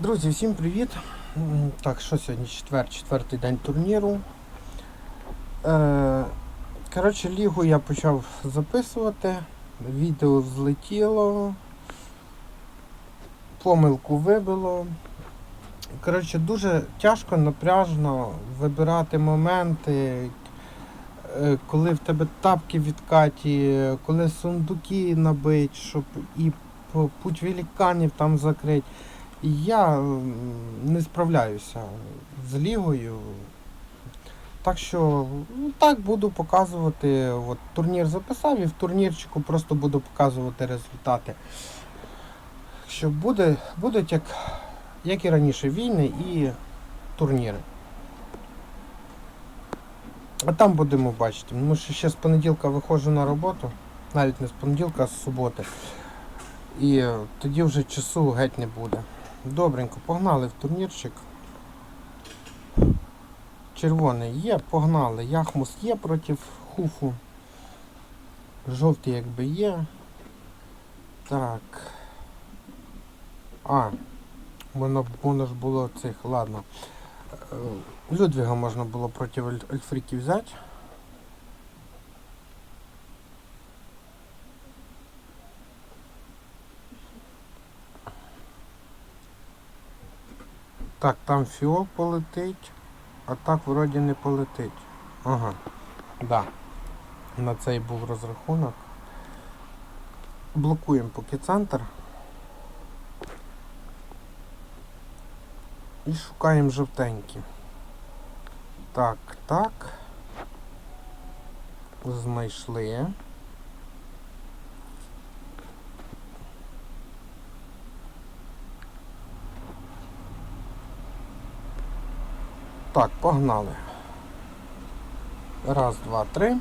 Друзі, всім привіт! Так, що сьогодні четвер, четвертий день турніру. Е, коротше, лігу я почав записувати, відео злетіло, помилку вибило. Коротше, дуже тяжко, напряжно вибирати моменти, е, коли в тебе тапки відкаті, коли сундуки набить, щоб і путь великанів там закрити. Я не справляюся з лігою. Так що ну, так буду показувати. От, турнір записав і в турнірчику просто буду показувати результати. Що буде, будуть як, як і раніше війни і турніри. А там будемо бачити. Тому що ще з понеділка виходжу на роботу, навіть не з понеділка, а з суботи. І тоді вже часу геть не буде. Добренько, погнали в турнірчик. Червоний є, погнали. Яхмус є проти хуфу. Жовтий якби є. Так. А, воно, воно ж було цих, ладно. Е, Людвіга можна було проти Аль- Альфріки взяти. Так, там фіол полетить, а так вроді не полетить. Ага. Да. На цей був розрахунок. Блокуємо поки центр. І шукаємо жовтенькі. Так, так. Знайшли. Так, погнали. Раз, два, три.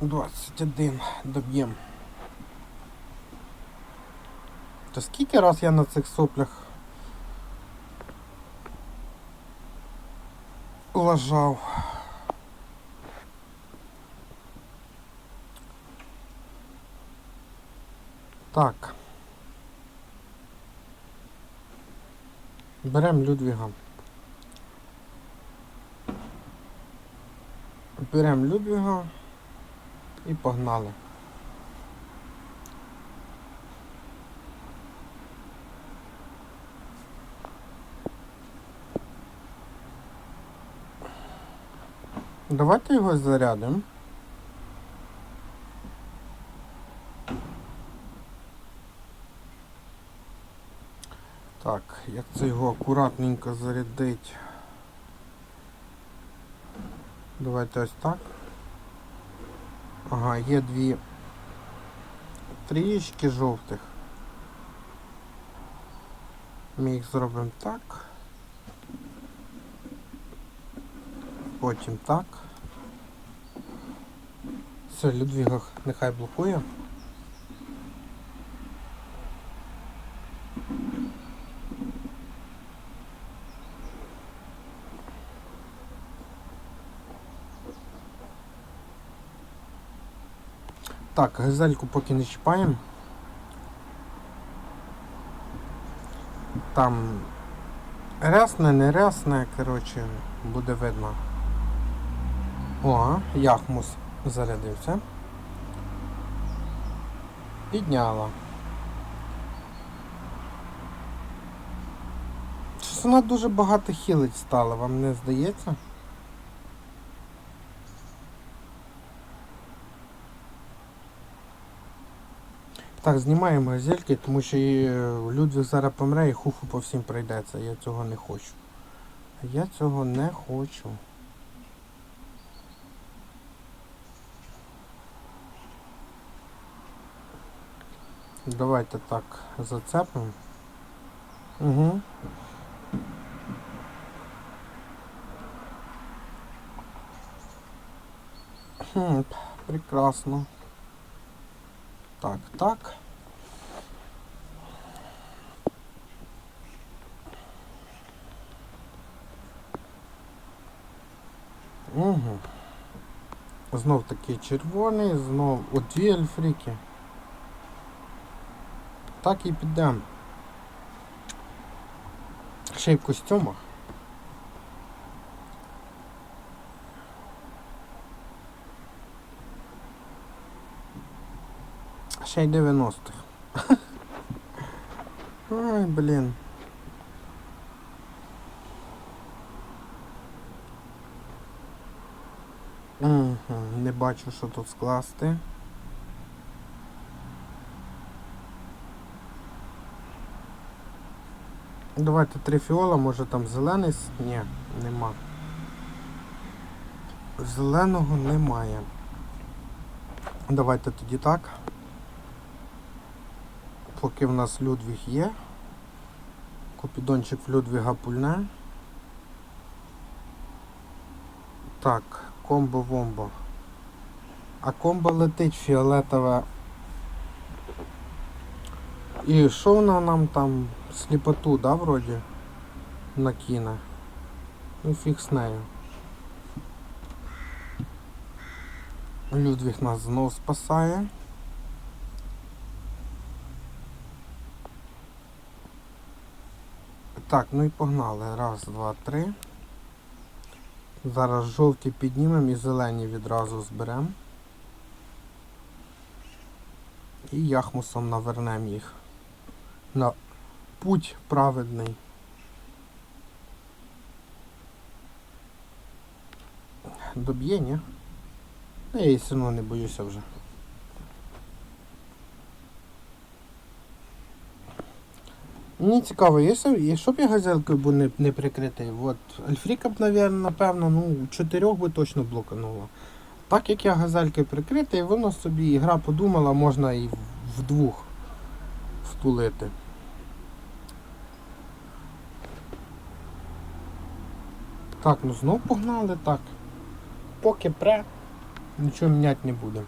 21 доб'єм. Та скільки раз я на цих соплях лажав? Так. Берем Людвіга. Берем Людвіга і погнали. Давайте його зарядимо. Так, як це його акуратненько зарядить. Давайте ось так. Ага, є дві трієчки жовтих. Ми їх зробимо так. Потім так. Все, Людвіга нехай блокує. Так, газельку поки не чіпаємо. Там рясне, не рясне, коротше, буде видно. О, яхмус зарядився. Підняла. Щось вона дуже багато хілить стала, вам не здається? Так, знімаємо газельки, тому що е, Людвіг зараз помре і хуфу по всім прийдеться. Я цього не хочу. Я цього не хочу. Давайте так зацепимо. Угу. Хм, прекрасно. Так, так. Угу. Знов такий червоний, знов от дві альфріки. Так і підемо. Ще й в костюмах. Ще й 90-х. Ой, блін. Угу, не бачу, що тут скласти. Давайте три фіола, може там зелений? Ні, нема. Зеленого немає. Давайте тоді так. Поки в нас Людвіг є. Купідончик в Людвіга пульне. Так, комбо-вомбо. А комбо летить фіолетове. І що вона нам там сліпоту, да, вроді? Накине. Ну фіг з нею. Людвіг нас знов спасає. Так, ну і погнали. Раз, два, три. Зараз жовті піднімемо і зелені відразу зберемо. І яхмусом навернемо їх на путь праведний. Доб'є, ні? Я все одно не боюся вже. Мені цікаво, якщо, б я газелькою був не, не прикритий, от Альфріка б, навер- напевно, ну, чотирьох би точно блоканула. Так як я газелькою прикритий, воно собі ігра подумала, можна і вдвох втулити. Так, ну знов погнали, так. Поки пре, нічого міняти не буде.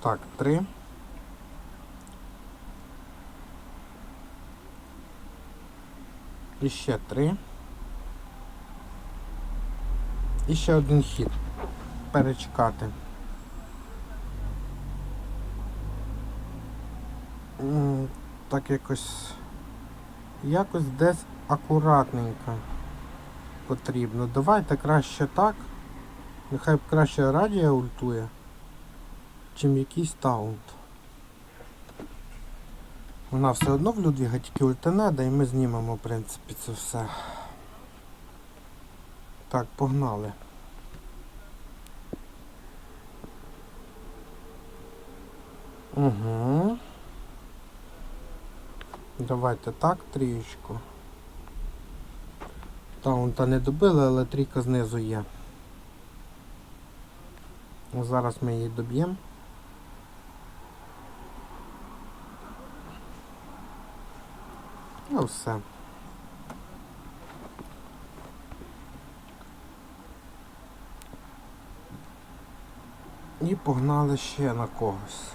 Так, три. І ще три. І ще один хід. Перечекати. Так якось. Якось десь акуратненько потрібно. Давайте краще так. Нехай краще радія ультує, чим якийсь таунт. Вона все одно в Людвіга тільки ультенеда і ми знімемо, в принципі, це все. Так, погнали. Угу. Давайте так, трієчку. Таунта не добили, але трійка знизу є. Зараз ми її доб'ємо. Ну все. І погнали ще на когось.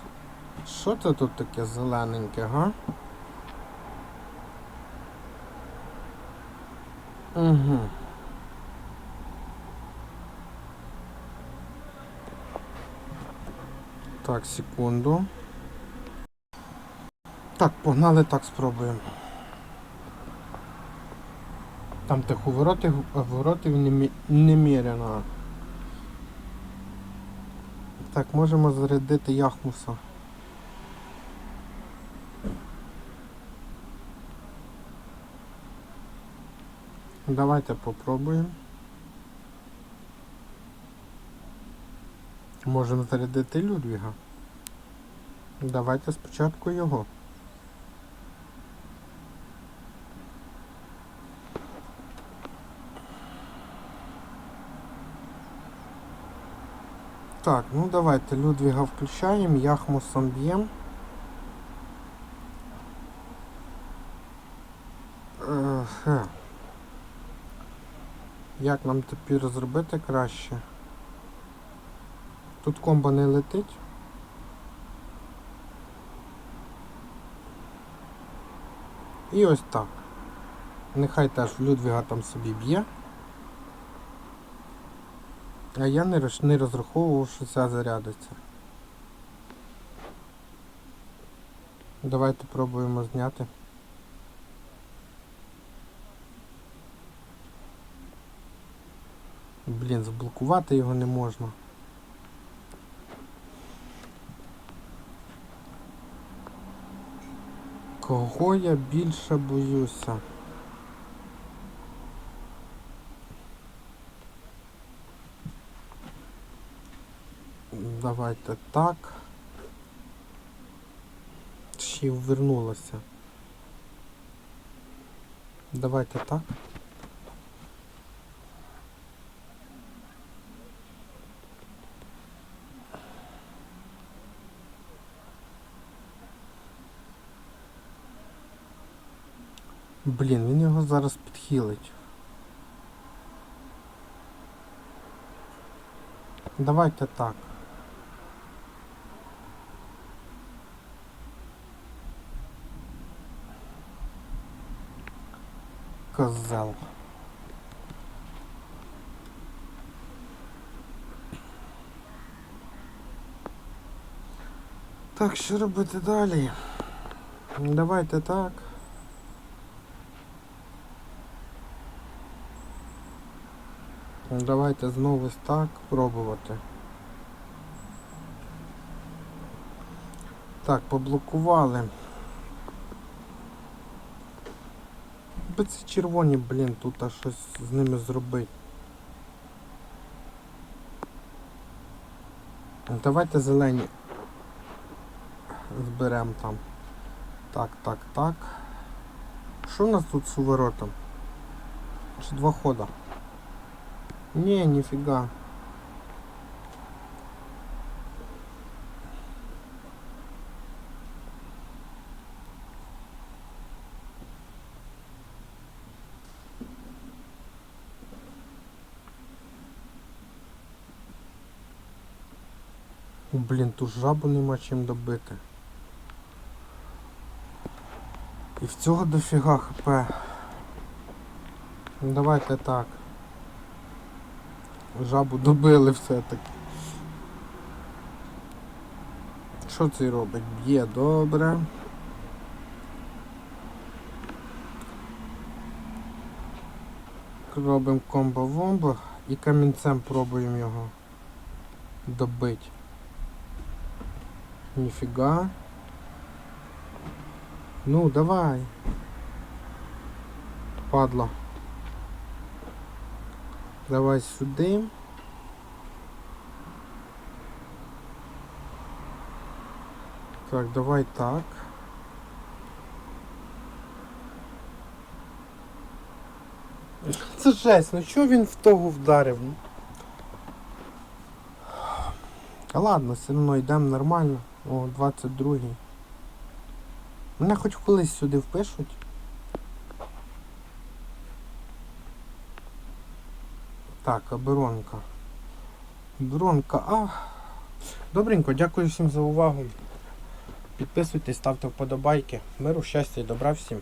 Що це тут таке зелененьке, га? Угу. Так, секунду. Так, погнали, так спробуємо. Там тих воротів немі- неміряно. Так, можемо зарядити Яхмуса. Давайте попробуємо. Можемо зарядити Людвіга. Давайте спочатку його. Так, ну давайте Людвіга включаємо, Яхмусом б'ємо. Е. Як нам тепер зробити краще? Тут комбо не летить. І ось так. Нехай теж Людвіга там собі б'є. А я не, роз- не розраховував, що ця зарядиться. Давайте пробуємо зняти. Блін, заблокувати його не можна. Кого я більше боюся? Давайте так. Ще й вернулося. Давайте так. Блін, він його зараз підхилить. Давайте так. Козел. Так, що робити далі? Давайте так. Давайте знову так пробувати. Так, поблокували. Би ці червоні, блін, тут а щось з ними зробити. Давайте зелені зберемо там. Так, так, так. Що у нас тут з уворотом? Чи два хода? Не, нифига. Блін, ту жабу нема чим добити. І в цього дофіга хп. Ну, Давайте так. Жабу добили все-таки. Що цей робить? Б'є добре. Робимо комбо-вомбо і камінцем пробуємо його добити. Ніфіга. Ну, давай. Падла. Давай сюди. Так, давай так. Це жесть, ну чого він в того вдарив? Та ладно, все одно йдемо нормально. О, 22-й. Мене хоч колись сюди впишуть. Так, оборонка. Оборонка, а. Добренько, дякую всім за увагу. Підписуйтесь, ставте вподобайки. Миру, щастя і добра всім.